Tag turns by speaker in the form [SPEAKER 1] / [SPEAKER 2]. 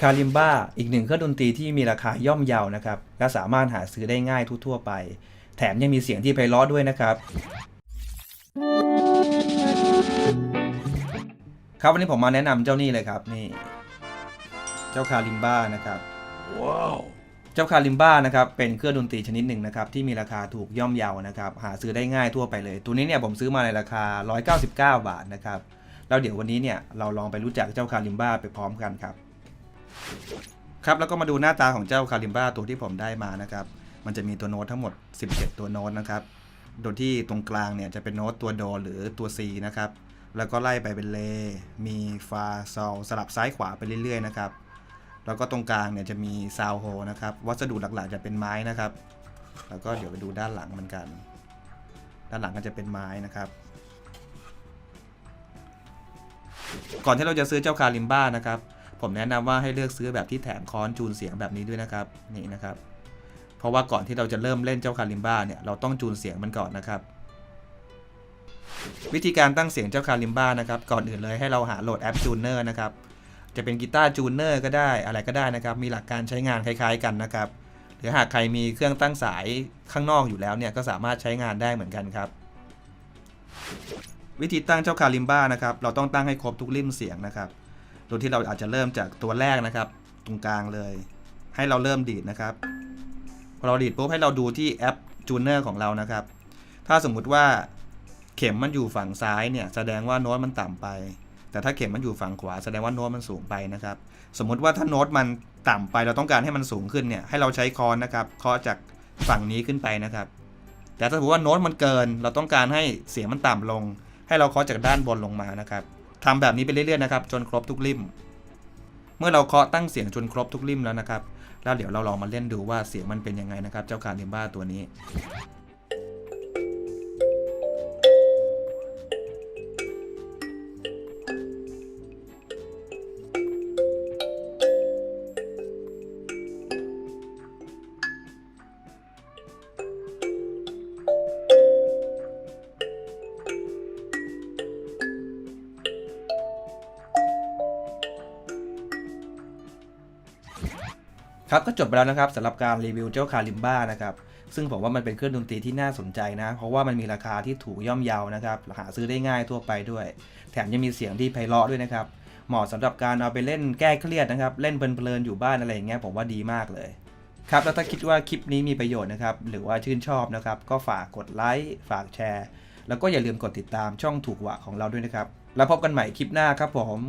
[SPEAKER 1] คาลิมบ้าอีกหนึ่งเครื่องดนตรีที่มีราคาย่อมเยานะครับ และสามารถหาซื้อได้ง่ายทั่วๆไป แถมยังมีเสียงที่ไพเราะด้วยนะครับ ครับวันนี้ผมมาแนะนำเจ้านี่เลยครับนี่ เจ้าคาลิมบ้านะครับเจ้าคาลิมบ้านะครับเป็นเครื่องดนตรีชนิดหนึ่งนะครับที่มีราคาถูกย่อมเยานะครับ หาซื้อได้ง่ายทั่วไปเลย ตัวนี้เนี่ยผมซื้อมาในราคา 199 บาทนะครับแล้วเดี๋ยววันนี้เนี่ยเราลองไปรู้จักเจ้าคาลิมบ้าไปพร้อมกันครับ ครับแล้วก็มาดูหน้าตาของเจ้าคาลิมบ้าตัวที่ผมได้มานะครับ มันจะมีตัวโน้ตทั้งหมด 17 ตัวโน้ตนะครับ โดยที่ตรงกลางเนี่ยจะเป็นโน้ตตัวโดหรือตัว C นะครับ แล้วก็ไล่ไปเป็นเล มีฟาซอลสลับซ้ายขวาไปเรื่อยๆนะครับ แล้วก็ตรงกลางเนี่ยจะมีซาวโฮนะครับ วัสดุหลักๆจะเป็นไม้นะครับ แล้วก็เดี๋ยวไปดูด้านหลังเหมือนกัน ด้านหลังก็จะเป็นไม้นะครับก่อนที่เราจะซื้อเจ้าคาลิมบ้านะครับ ผมแนะนำว่าให้เลือกซื้อแบบที่แถมค้อนจูนเสียงแบบนี้ด้วยนะครับนี่นะครับ เพราะว่าก่อนที่เราจะเริ่มเล่นเจ้าคาลิมบ้าเนี่ยเราต้องจูนเสียงมันก่อนนะครับ วิธีการตั้งเสียงเจ้าคาลิมบ้านะครับก่อนอื่นเลยให้เราหาโหลดแอปจูนเนอร์นะครับจะเป็นกีตาร์จูนเนอร์ก็ได้อะไรก็ได้นะครับ มีหลักการใช้งานคล้าย ๆ กันนะครับ หรือหากใครมีเครื่องตั้งสายข้างนอกอยู่แล้วเนี่ยก็สามารถใช้งานได้เหมือนกันครับ วิธีตั้งเจ้าคาลิมบ้านะครับ เราต้องตั้งให้ครบทุกริมเสียงนะครับ โดยที่เราอาจจะเริ่มจากตัวแรกนะครับ ตรงกลางเลย ให้เราเริ่มดีดนะครับพอเราดีดปุ๊บให้เราดูที่แอปจูเนอร์ของเรานะครับ ถ้าสมมุติว่าเข็มมันอยู่ฝั่งซ้ายเนี่ยแสดงว่าโน้ตมันต่ำไป แต่ถ้าเข็มมันอยู่ฝั่งขวาแสดงว่าโน้ตมันสูงไปนะครับ สมมุติว่าถ้าโน้ตมันต่ำไปเราต้องการให้มันสูงขึ้นเนี่ยให้เราใช้คอนนะครับเคาะจากฝั่งนี้ขึ้นไปนะครับ แต่ถ้าสมมติว่าโน้ตมันเกิน เราต้องการให้เสียงมันต่ำลง ให้เราเคาะจากด้านบนลงมานะครับ ทำแบบนี้ไปเรื่อยๆนะครับจนครบทุกริม เมื่อเราเคาะตั้งเสียงจนครบทุกริมแล้วนะครับ แล้วเดี๋ยวเราลองมาเล่นดูว่าเสียงมันเป็นยังไงนะครับ เจ้าคาลิมบ้าตัวนี้ ครับก็จบไปแล้วนะครับสำหรับการรีวิวเจ้าคาลิมบ้านะครับซึ่งผมว่ามันเป็นเครื่องดนตรีที่น่าสนใจนะ เพราะว่ามันมีราคาที่ถูกย่อมเยานะครับหาซื้อได้ง่ายทั่วไปด้วย แถมยังมีเสียงที่ไพเราะด้วยนะครับเหมาะสำหรับการเอาไปเล่นแก้เครียดนะครับ เล่นเพลินๆอยู่บ้านอะไรอย่างเงี้ยผมว่าดีมากเลยครับแล้วถ้าคิดว่าคลิปนี้มีประโยชน์นะครับหรือว่าชื่นชอบนะครับก็ฝากกดไลค์ฝากแชร์ แล้วก็อย่าลืมกดติดตามช่องถูกหวะของเราด้วยนะครับแล้วพบกันใหม่คลิปหน้าครับผม